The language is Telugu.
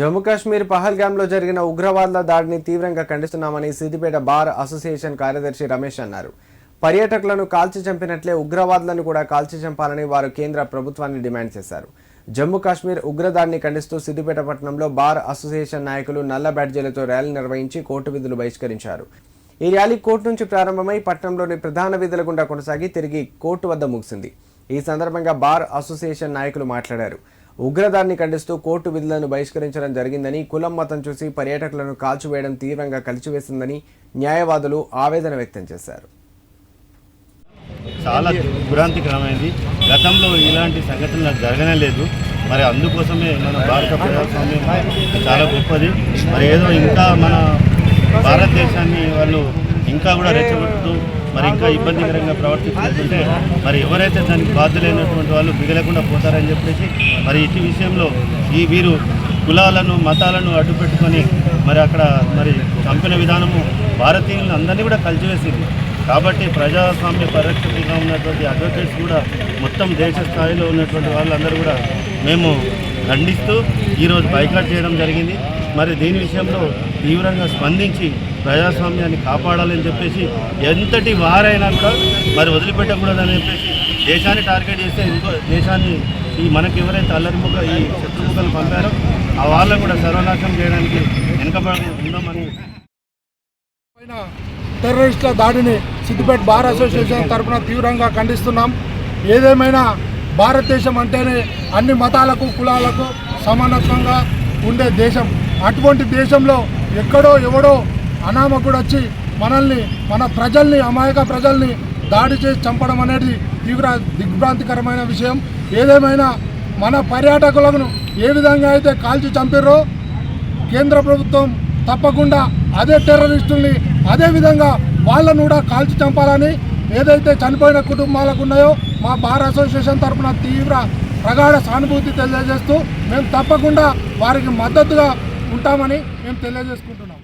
జమ్మూ కాశ్మీర్ పహల్గామ్లో జరిగిన ఉగ్రవాదుల దాడిని తీవ్రంగా ఖండిస్తున్నామని సిద్దిపేట బార్ అసోసియేషన్ కార్యదర్శి రమేష్ అన్నారు. పర్యాటకులను కాల్చి చంపినట్లే ఉగ్రవాదులను కూడా కాల్చి చంపాలని వారు కేంద్ర ప్రభుత్వాన్ని డిమాండ్ చేశారు. జమ్మూ కాశ్మీర్ ఉగ్రదాడిని ఖండిస్తూ సిద్దిపేట పట్టణంలో బార్ అసోసియేషన్ నాయకులు నల్ల బ్యాడ్జీలతో ర్యాలీ నిర్వహించి కోర్టు విధులు బహిష్కరించారు. ఈ ర్యాలీ కోర్టు నుంచి ప్రారంభమై పట్టణంలోని ప్రధాన విధుల గుండా కొనసాగి తిరిగి కోర్టు వద్ద ముగిసింది. ఈ సందర్భంగా బార్ అసోసియేషన్ నాయకులు మాట్లాడారు. ఉగ్రదాన్ని ఖండిస్తూ కోర్టు విధులను బహిష్కరించడం జరిగిందని కులం మతం చూసి పర్యాటకులను కాల్చివేయడం తీవ్రంగా కలిచివేసిందని న్యాయవాదులు ఆవేదన వ్యక్తం చేశారు. చాలా దురాంతికరమైనది గతంలో ఇలాంటి సంఘటనలు జరగనే లేదు. మరి అందుకోసమే మన భారత ప్రజాస్వామ్యం చాలా గొప్పది. మరి ఏదో ఇంకా మన భారతదేశాన్ని వాళ్ళు ఇంకా కూడా రెచ్చగొట్టుతూ మరి ఇంకా ఇబ్బందికరంగా ప్రవర్తిస్తుంటే మరి ఎవరైతే దానికి బాధ్యులైనటువంటి వాళ్ళు మిగలకుండా పోతారని చెప్పేసి మరి ఇటు విషయంలో ఈ వీరు కులాలను మతాలను అడ్డుపెట్టుకొని మరి అక్కడ మరి చంపిన విధానము భారతీయులను అందరినీ కూడా కలిసివేసింది కాబట్టి ప్రజాస్వామ్య పరిరక్షకులుగా ఉన్నటువంటి అడ్వకేట్స్ కూడా మొత్తం దేశ స్థాయిలో ఉన్నటువంటి వాళ్ళందరూ కూడా మేము ఖండిస్తూ ఈరోజు బైకాట్ చేయడం జరిగింది. మరి దీని విషయంలో తీవ్రంగా స్పందించి ప్రజాస్వామ్యాన్ని కాపాడాలని చెప్పేసి ఎంతటి వారైనా కూడా మరి వదిలిపెట్టకూడదని చెప్పేసి దేశాన్ని టార్గెట్ చేస్తే ఇంకో దేశాన్ని ఈ మనకి ఎవరైతే అల్లరిముఖ ఈ శత్రుముఖలు పంపారో ఆ వాళ్ళని కూడా సర్వనాశనం చేయడానికి వెనుకబడి ఉందామని టెర్రరిస్టుల దాడిని సిద్దిపేట బార్ అసోసియేషన్ తరఫున తీవ్రంగా ఖండిస్తున్నాం. ఏదేమైనా భారతదేశం అంటేనే అన్ని మతాలకు కులాలకు సమానత్వంగా ఉండే దేశం. అటువంటి దేశంలో ఎక్కడో ఎవడో అనామకుడు వచ్చి మనల్ని మన ప్రజల్ని అమాయక ప్రజల్ని దాడి చేసి చంపడం అనేది తీవ్ర దిగ్భ్రాంతికరమైన విషయం. ఏదేమైనా మన పర్యాటకులను ఏ విధంగా అయితే కాల్చి చంపారో కేంద్ర ప్రభుత్వం తప్పకుండా అదే టెర్రరిస్టుల్ని అదే విధంగా వాళ్ళను కూడా కాల్చి చంపాలని ఏదైతే చనిపోయిన కుటుంబాలకు ఉన్నాయో మా బార్ అసోసియేషన్ తరఫున తీవ్ర ప్రగాఢ సానుభూతి తెలియజేస్తూ మేము తప్పకుండా వారికి మద్దతుగా ఉంటామని మేము తెలియజేసుకుంటున్నాం.